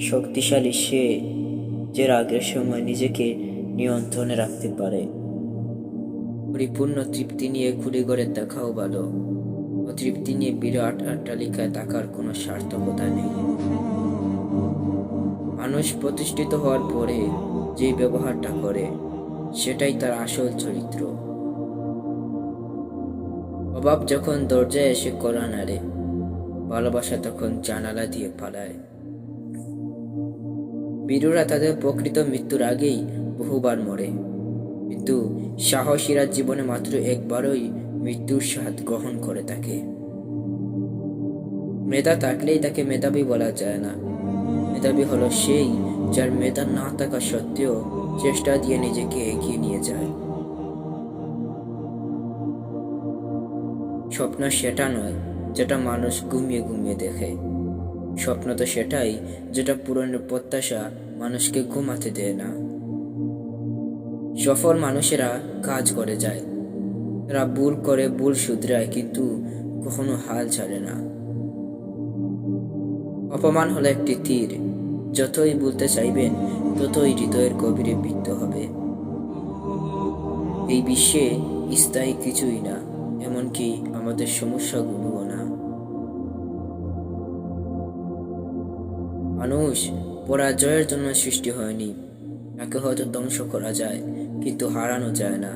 শক্তিশালী, সে যে রাগের সময় নিজেকে নিয়ন্ত্রণে রাখতে পারে। পরিপূর্ণ তৃপ্তি নিয়ে ঘুরে ঘরে দেখাও ভালো। অতৃপ্তি নিয়ে বিরাট আট্টালিকায় থাকার কোনো সার্থকতা নেই। মানুষ প্রতিষ্ঠিত হওয়ার পরে যে ব্যবহারটা করে, সেটাই তার আসল চরিত্র। অভাব যখন দরজায় এসে করা নাড়ে, ভালোবাসা তখন জানালা দিয়ে পালায় বীরুরা তাদের প্রকৃত মৃত্যুর আগেই বহুবার মরে। কিন্তু সাহসীরা জীবনে মাত্র একবারই মৃত্যুর স্বাদ গ্রহণ করে থাকে মেধা থাকলেই তাকে মেধাবী বলা যায় না। মেধাবী হলো সেই যার মেধা না থাকা সত্ত্বেও চেষ্টা দিয়ে নিজেকে এগিয়ে নিয়ে যায়। স্বপ্ন সেটা নয়, যেটা মানুষ ঘুমিয়ে ঘুমিয়ে দেখে। স্বপ্ন তো সেটাই, যেটা পূরণের প্রত্যাশা মানুষকে ঘুমাতে দেয় না। সফল মানুষেরা কাজ করে যায়। তারা ভুল করে ভুল শুধরায়, কিন্তু কখনো হাল ছাড়ে না। অপমান হলো একটি তীর। যতই বলতে চাইবেন, ততই হৃদয়ের গভীরে বিদ্ধ হবে। এই বিশ্বে স্থায়ী কিছুই না, এমনকি আমাদের সমস্যাগুলোও না। মানুষ পরাজয়ের জন্য সৃষ্টি হয়নি। তাকে হয়তো ধ্বংস করা যায়, কিন্তু হারানো যায় না।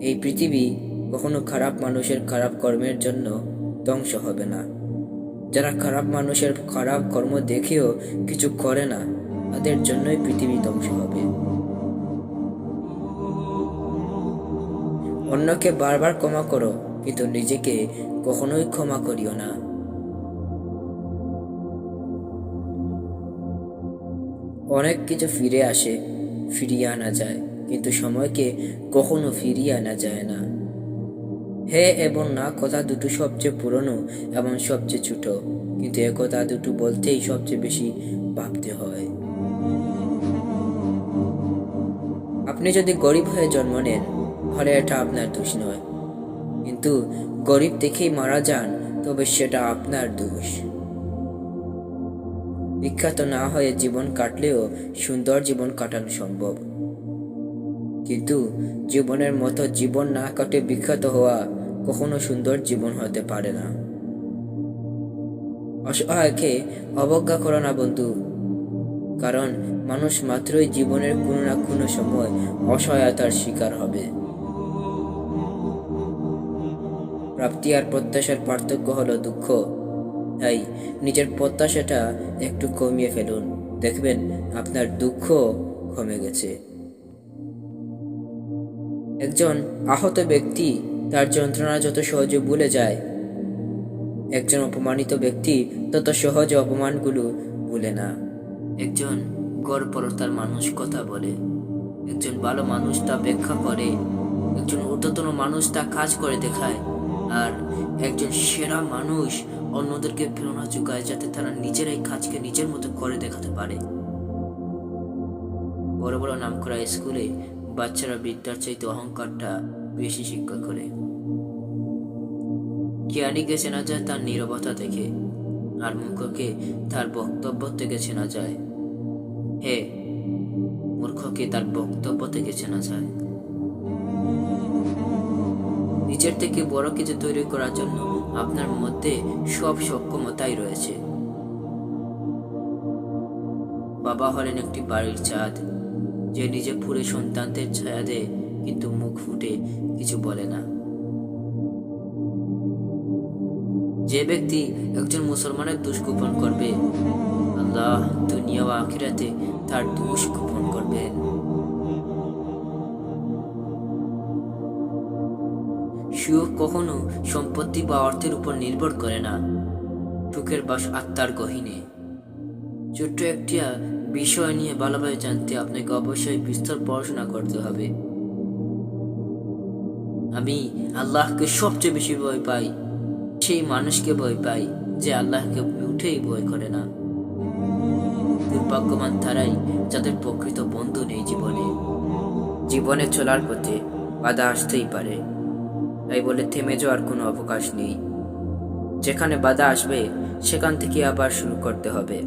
এই পৃথিবী কখনো খারাপ মানুষের খারাপ কর্মের জন্য ধ্বংস হবে না। যারা খারাপ মানুষের খারাপ কর্ম দেখেও কিছু করে না, তাদের জন্যই পৃথিবী ধ্বংস হবে। অন্যকে বারবার ক্ষমা করো, কিন্তু নিজেকে কখনোই ক্ষমা করিও না। অনেক কিছু ফিরে আসে, ফিরিয়ে আনা যায়। কিন্তু সময়কে কখনো ফিরিয়ে আনা যায় না। হে এবং না, কথা দুটো সবচেয়ে পুরনো এবং সবচেয়ে ছোট। কিন্তু এ কথা দুটো বলতেই সবচেয়ে বেশি ভাবতে হয়। আপনি যদি গরিব হয়ে জন্ম নেন তাহলে এটা আপনার দোষ নয়। কিন্তু গরিব দেখেই মারা যান, তবে সেটা আপনার দোষ। বিখ্যাত না হয়ে জীবন কাটলেও সুন্দর জীবন কাটানো সম্ভব। কিন্তু জীবনের মতো জীবন না কাটে বিখ্যাত হওয়া কখনো সুন্দর জীবন হতে পারে না। অসহায়কে অবজ্ঞা করো না বন্ধু। কারণ মানুষ মাত্রই জীবনের কোনো না কোনো সময় অসহায়তার শিকার হবে। প্রাপ্তি আর প্রত্যাশার পার্থক্য হলো দুঃখ। তাই নিজের প্রত্যাশাটা একটু কমিয়ে ফেলুন। দেখবেন আপনার দুঃখ কমে গেছে। একজন আহত ব্যক্তি তার যন্ত্রণা যত সহজে ভুলে যায়, একজন অপমানিত ব্যক্তি তত সহজে অপমানগুলো ভুলে না। একজন গড়পরতার মানুষ কথা বলে, একজন ভালো মানুষ তা ব্যাখ্যা করে, একজন ঊর্ধ্বতন মানুষ তা কাজ করে দেখায়। আর একজন সেরা মানুষ অন্যদেরকে প্রেরণা যোগায় যাতে তারা নিজেরাই কাজকে নিজের মতো করে দেখাতে পারে। বড় বড় নাম করা স্কুলে বাচ্চারা বিদ্যার চাইতে অহংকারটা বেশি শিক্ষা করে। জ্ঞানীকে চেনা যায় তার নীরবতা দেখে, আর মূর্খকে তার বক্তব্য থেকে চেনা যায়। হে, মূর্খকে তার বক্তব্য থেকে চেনা যায়। নিজের থেকে বড় কিছু তৈরি করার জন্য আপনার মধ্যে সব সক্ষমতাই রয়েছে। বাবা হলেন একটি বাড়ির চাঁদ। যে নিজে পুরে সন্তানদের ছায়া দেয়, কিন্তু মুখ ফুটে কিছু বলে না। যে ব্যক্তি একজন মুসলমানের দোষ গোপন করবে, আল্লাহ দুনিয়া ও আখিরাতে তার দোষ গোপন করবেন। সুখ কখনো সম্পত্তি বা অর্থের উপর নির্ভর করে না। সুখের বাস আত্মার গহিনে। ছোট্ট একটি বিষয় নিয়ে ভালোভাবে জানতে আপনাকে অবশ্যই বিস্তর পড়াশোনা করতে হবে। আমি আল্লাহকে সবচেয়ে বেশি ভয় পাই, সেই মানুষকে ভয় পাই যে আল্লাহকে উঠেই ভয় করে না। দুর্ভাগ্যবান তারাই যাদের প্রকৃত বন্ধু নেই জীবনে। জীবনে চলার পথে বাধা আসতেই পারে। তাই বলে থেমে যাওয়ার কোনো অবকাশ নেই। যেখানে বাধা আসবে, সেখান থেকে আবার শুরু করতে হবে।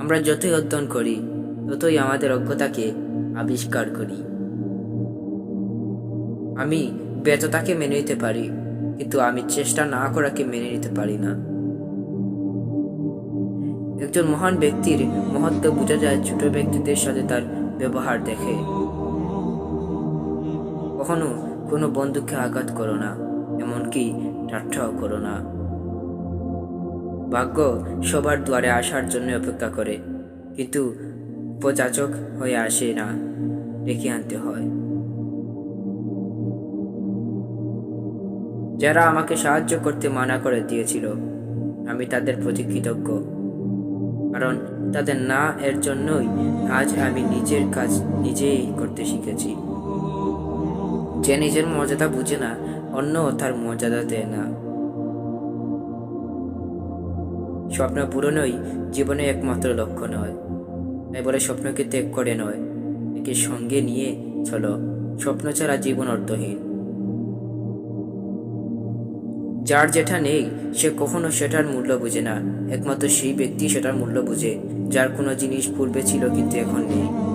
আমরা যতই অধ্যয়ন করি, ততই আমাদের অজ্ঞতাকে আবিষ্কার করি। আমি ব্যর্থতাকে মেনে নিতে পারি, কিন্তু আমি চেষ্টা না করাকে মেনে নিতে পারি না। একজন মহান ব্যক্তির মহত্ব বোঝা যায় ছোট ব্যক্তিদের সাথে তার ব্যবহার দেখে। কখনো কোনো বন্ধুকে আঘাত করো না, এমনকি ঠাট্টাও করো না। ভাগ্য সবার দুয়ারে আসার জন্য অপেক্ষা করে, কিন্তু উপযাচক হয়ে আসে না, ডেকে আনতে হয়। যারা আমাকে সাহায্য করতে মানা করে দিয়েছিল, আমি তাদের প্রতি কৃতজ্ঞ, কারণ তাদের না এর জন্যই আজ আমি নিজের কাজ নিজেই করতে শিখেছি। যে নিজের মর্যাদা বুঝে না, অন্য তার মর্যাদা দেয় না। স্বপ্ন পূরণই জীবনে একমাত্র লক্ষ্য নয়। তাই বলে স্বপ্নকে ত্যাগ করে নয়, একে সঙ্গে নিয়ে চলো। স্বপ্ন ছাড়া জীবন অর্থহীন। যার যেটা নেই, সে কখনো সেটার মূল্য বুঝে না। একমাত্র সেই ব্যক্তি সেটার মূল্য বুঝে, যার কোনো জিনিস পূর্বে ছিল কিন্তু এখন নেই।